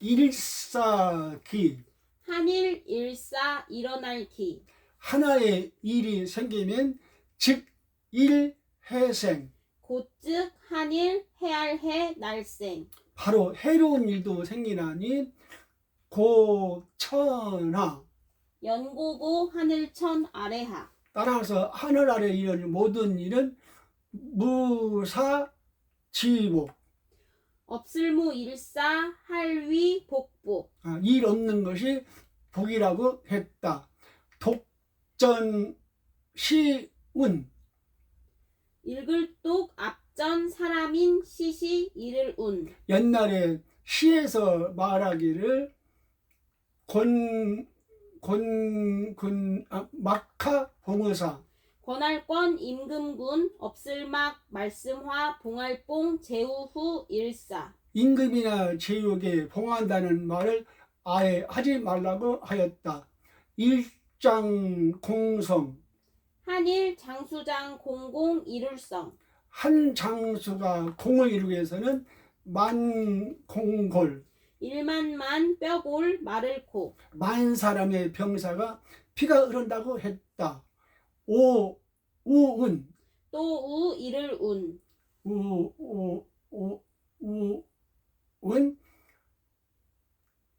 일사기. 한일 일사 일어날 기. 하나의 일이 생기면 즉 일해생. 곧즉 한일 해알해 날생. 바로 해로운 일도 생기나니 고천하. 연고고 하늘천 아래하. 따라서 하늘 아래 일어는 모든 일은 무사지복 없을무 일사 할위 복복 아, 일 없는 것이 복이라고 했다. 독전 시운. 읽을독 앞전 사람인 시시 이를 운. 옛날에 시에서 말하기를 곤 곤군 아, 막하 봉의사 권할권 임금군 없을막 말씀화 봉할뽕 제후후 일사. 임금이나 제육에 봉한다는 말을 아예 하지 말라고 하였다. 일장 공성. 한일 장수장 공공 이룰성. 한 장수가 공을 이루기 위해서는 만 공골. 일만만 뼈골 마를 코. 만 사람의 병사가 피가 흐른다고 했다. 오 우은. 또 우 이를 운. 우 우 우 우 은.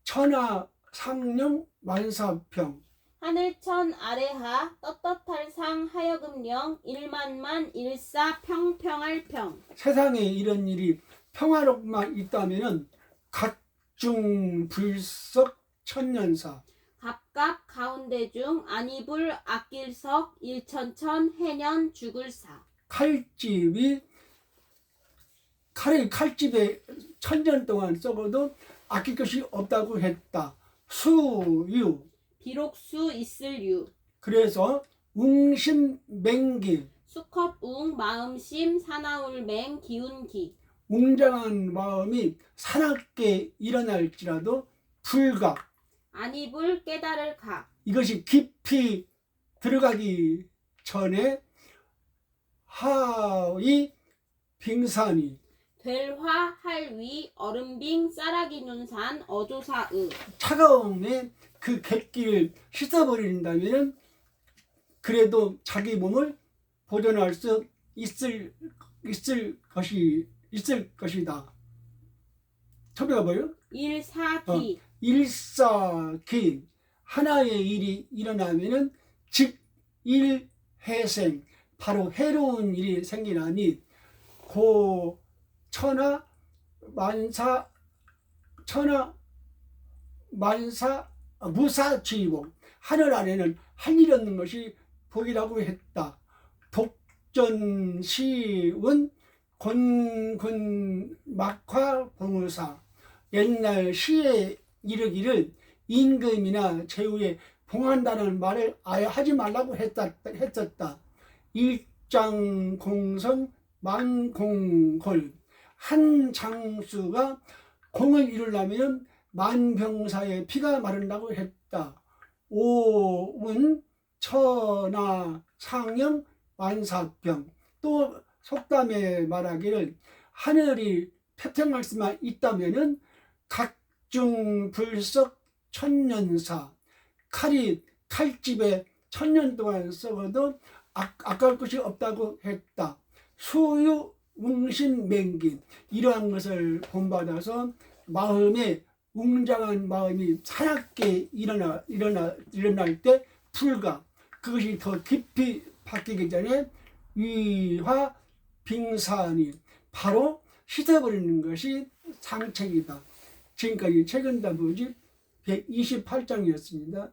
천하 상령 만사평. 하늘천 아래하 떳떳할 상 하여금령 일만만 일사 평평할 평. 세상에 이런 일이 평화롭만 있다면은 각중 불석 천년사 갑갑 가운데 중 안이불 악길석 일천천 해년 죽을사. 칼집이 칼이 칼집에 천년 동안 썩어도 아낄 것이 없다고 했다. 수유. 비록 수 있을 유. 그래서 웅심맹기. 수컷 웅 마음심 사나울맹 기운기. 웅장한 마음이 사납게 일어날지라도 불가 안이불 깨달을 각 이것이 깊이 들어가기 전에 하위 빙산이 될화 할위 얼음빙 쌀아기 눈산 어조사의 차가움에 그 객기를 씻어버린다면 그래도 자기 몸을 보존할 수 있을 있을 것이 있을 것이다. 뭐요? 일사기 일사기 하나의 일이 일어나면은 즉 일해생 바로 해로운 일이 생기나니 고 천하 만사 천하 만사 아, 무사지복 하늘 안에는 할 일 없는 것이 복이라고 했다. 독전시운 곤군 막화 봉의사 옛날 시에 이르기를 임금이나 제후에 봉한다는 말을 아예 하지 말라고 했다, 했었다. 일장공성 만공골 한 장수가 공을 이루려면 만병사의 피가 마른다고 했다. 오운 천하 상영 만사병 또 속담에 말하기를 하늘이 태평할 수만 있다면은 각 중 불석 천년사 칼이 칼집에 천년 동안 썩어도 아, 아까울 것이 없다고 했다. 수유 웅신맹기 이러한 것을 본받아서 마음에 웅장한 마음이 사납게 일어나 일어나 일어날 때 불가 그것이 더 깊이 바뀌기 전에 위화 빙산이 바로 씻어버리는 것이 상책이다. 지금까지 최근 단부집 128장이었습니다.